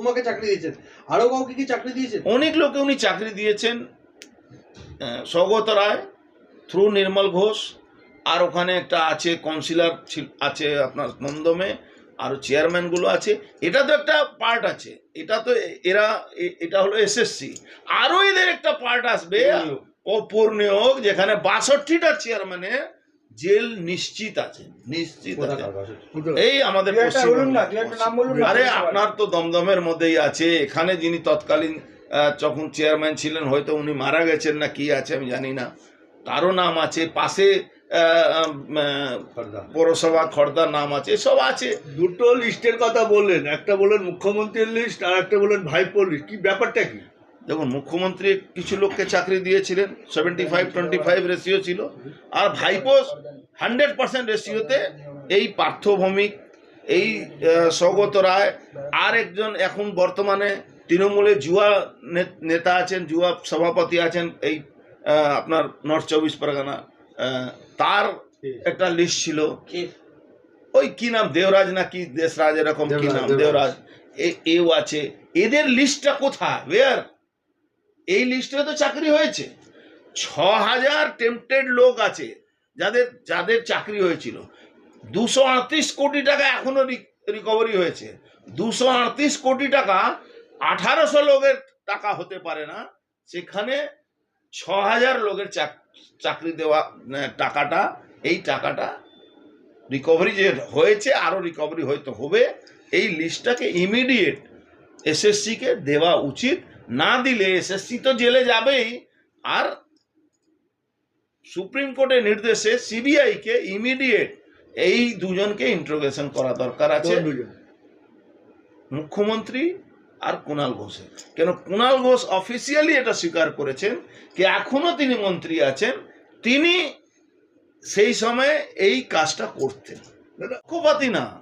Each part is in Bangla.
তোমাকে চাকরি দিয়েছেন। আরও কাউকে কি চাকরি দিয়েছেন? অনেক লোকে উনি চাকরি দিয়েছেন সৌগত রায় থ্রু নির্মল ঘোষ আর ওখানে একটা আছে কাউন্সিলর আছে আপনার নন্দমে আর চেয়ারম্যানগুলো আছে। এটা তো একটা পার্ট আছে। এটা তো এরা এটা হলো এসএসসি আরও এদের একটা পার্ট আসবে পূর্ণিয়োগ যেখানে বাষট্টিটা চেয়ারম্যানের জেল নিশ্চিত আছে নিশ্চিত আছে। এই আমাদের। আরে আপনার তো দমদমের মধ্যেই আছে। এখানে যিনি তৎকালীন যখন চেয়ারম্যান ছিলেন হয়তো উনি মারা গেছেন না কি আছে আমি জানি না। তারও নাম আছে পাশে পৌরসভা খর্দার নাম আছে সব আছে। দুটো লিস্টের কথা বললেন একটা বললেন মুখ্যমন্ত্রীর লিস্ট আর একটা বললেন ভাইপোর লিস্ট। কি ব্যাপারটা কি? দেখুন মুখ্যমন্ত্রী কিছু লোককে চাকরি দিয়েছিলেন seventy five twenty five ratio ছিল আর ভাইপোস হান্ড্রেড পার্সেন্ট রেশিওতে এই পার্থভৌমিক এই সৌগত রায় আর একজন এখন বর্তমানে তৃণমূলে জুয়া নেতা আছেন জুয়া সভাপতি আছেন এই আপনার নর্থ চব্বিশ পরগনা তার একটা লিস্ট ছিল। ওই কি নাম? দেবরাজ না কি দেশরাজ এরকম কি নাম? দেবরাজ। এও আছে। এদের লিস্টটা কোথায়? ওয়ার এই লিস্টে তো চাকরি হয়েছে। ছ হাজার টেম্পটেড লোক আছে, যাদের যাদের চাকরি হয়েছিল। দুশো আটত্রিশ কোটি টাকা এখনও রিকভারি হয়েছে। দুশো আটত্রিশ কোটি টাকা আঠারোশো লোকের টাকা হতে পারে না। সেখানে ছ হাজার লোকের চাক- চাকরি দেওয়া টাকাটা, এই টাকাটা রিকভারি যে হয়েছে আরও রিকভারি হয়তো হবে। এই লিস্টটাকে ইমিডিয়েট এসএসসিকে দেওয়া উচিত। না দিলে এসএসসি তো জেলে যাবেই। আর সুপ্রিম কোর্টের নির্দেশে সিবিআইকে ইমিডিয়েট এই দুজনকে ইন্ট্রোগেশন করা দরকার আছে। মুখ্যমন্ত্রী আর কুণাল ঘোষের। কেন কুণাল ঘোষ অফিসিয়ালি এটা স্বীকার করেছেন যে এখনও তিনি মন্ত্রী আছেন তিনি সেই সময়ে এই কাজটা করতেন। পক্ষপাতি না।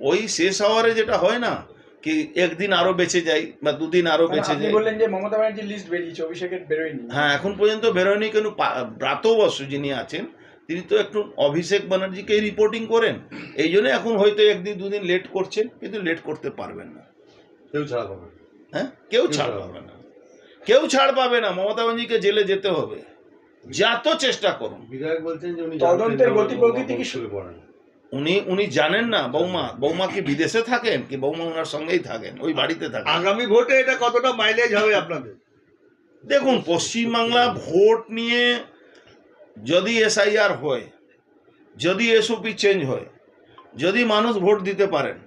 ওই শেষ আওয়ারে যেটা হয় না কি একদিন আরও বেঁচে যাই বা দুদিন আরও বেঁচে যাই। বললেন যে মমতা ব্যানার্জির লিস্ট বেরিয়েছে অভিষেকের বেরোয়নি। হ্যাঁ এখন পর্যন্ত বেরোয়নি কিন্তু পা- যিনি আছেন তিনি তো একটু অভিষেক ব্যানার্জিকেই রিপোর্টিং করেন। এই জন্য এখন হয়তো একদিন দুদিন লেট করছেন কিন্তু লেট করতে পারবেন না। কেউ ছাড়া পাবে না। হ্যাঁ? কেউ ছাড় পাবে না। কেউ ছাড় পাবে না মমতা ব্যানার্জিকে জেলে যেতে হবে। যত চেষ্টা করুন। বিধায়ক বলছেন যে উনি তদন্তের গতি প্রকৃতি কি শুয়ে পড়েন। উনি উনি জানেন না বৌমা বৌমা কি বিদেশে থাকেন কি বৌমা ওনার সঙ্গেই থাকেন ওই বাড়িতে থাকেন? আগামী ভোটে এটা কতটা মাইলেজ হবে আপনাদের? দেখুন পশ্চিমবাংলা ভোট নিয়ে যদি এসআইআর হয় যদি এসওপি চেঞ্জ হয় যদি মানুষ ভোট দিতে পারেন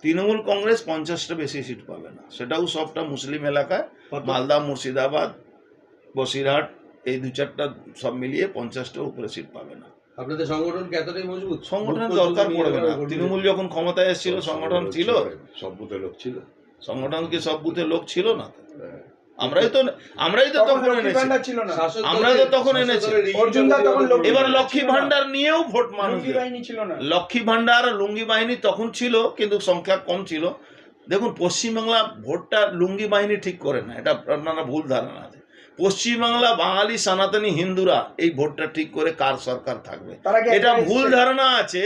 তৃণমূল কংগ্রেস পঞ্চাশটা বেশি সিট পাবে না। সেটাও সবটা মুসলিম এলাকায় মালদা মুর্শিদাবাদ বসিরহাট এই দু চারটা সব মিলিয়ে পঞ্চাশটা উপরে সিট পাবে না। আপনাদের সংগঠন কি এতটাই মজবুত? সংগঠনের দরকার পড়বে না। তৃণমূল যখন ক্ষমতায় এসেছিল সংগঠন ছিল। সব বুথে লোক ছিল। সংগঠন কি সব বুথে লোক ছিল না? আমরাই তো আমরাই তো তখন এনেছি। তো তখন এনেছি। লক্ষ্মী এবার লক্ষ্মী ভান্ডার নিয়েও ভোট মানুষ লুঙ্গি বাহিনী লক্ষ্মী ভান্ডার লুঙ্গি বাহিনী তখন ছিল কিন্তু সংখ্যা কম ছিল। দেখুন পশ্চিমবাংলা ভোটটা লুঙ্গি বাহিনী ঠিক করে না। এটা আপনারা ভুল ধারণা আছে। পশ্চিমবাংলা বাঙালি সনাতনী হিন্দুরা এই ভোটটা ঠিক করে কার সরকার থাকবে? তারা এটা ভুল ধারণা আছে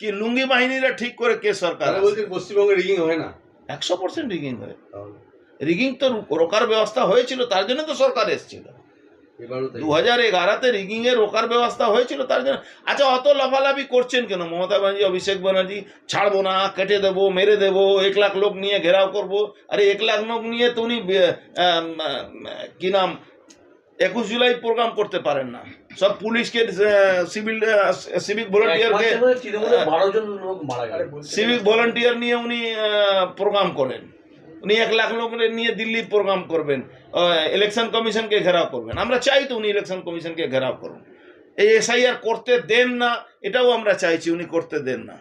কি লুঙ্গি বাহিনীরা ঠিক করে কে সরকার পশ্চিমবঙ্গে রিগিং হয় না। একশো পার্সেন্ট রিগিং হয়। রিগিং তো রোকার ব্যবস্থা হয়েছিল তার জন্য তো সরকার এসেছিল। দু হাজার এগারোতে রিগিং এর রোকার ব্যবস্থা হয়েছিল তার জন্য আচ্ছা অত লাফালাফি করছেন কেন? মমতা ব্যানার্জি অভিষেক ব্যানার্জি ছাড়বো না কেটে দেবো মেরে দেবো এক লাখ লোক নিয়ে ঘেরাও করব। আরে এক লাখ লোক নিয়ে তো উনি কি নাম? একুশ জুলাই প্রোগ্রাম করতে পারেন না। সব পুলিশকে সিভিল সিভিক ভলেন্টিয়ারকে বলতে সিভিক ভলেন্টিয়ার নিয়ে উনি প্রোগ্রাম করেন। উনি এক লাখ লোক নিয়ে দিল্লি প্রোগ্রাম করবেন। ইলেকশন কমিশনকে ঘেরাও করবেন। আমরা চাই তো উনি ইলেকশন কমিশনকে ঘেরাও করুন। এই এসআইআর করতে দেন না এটাও আমরা চাইছি উনি করতে দেন না।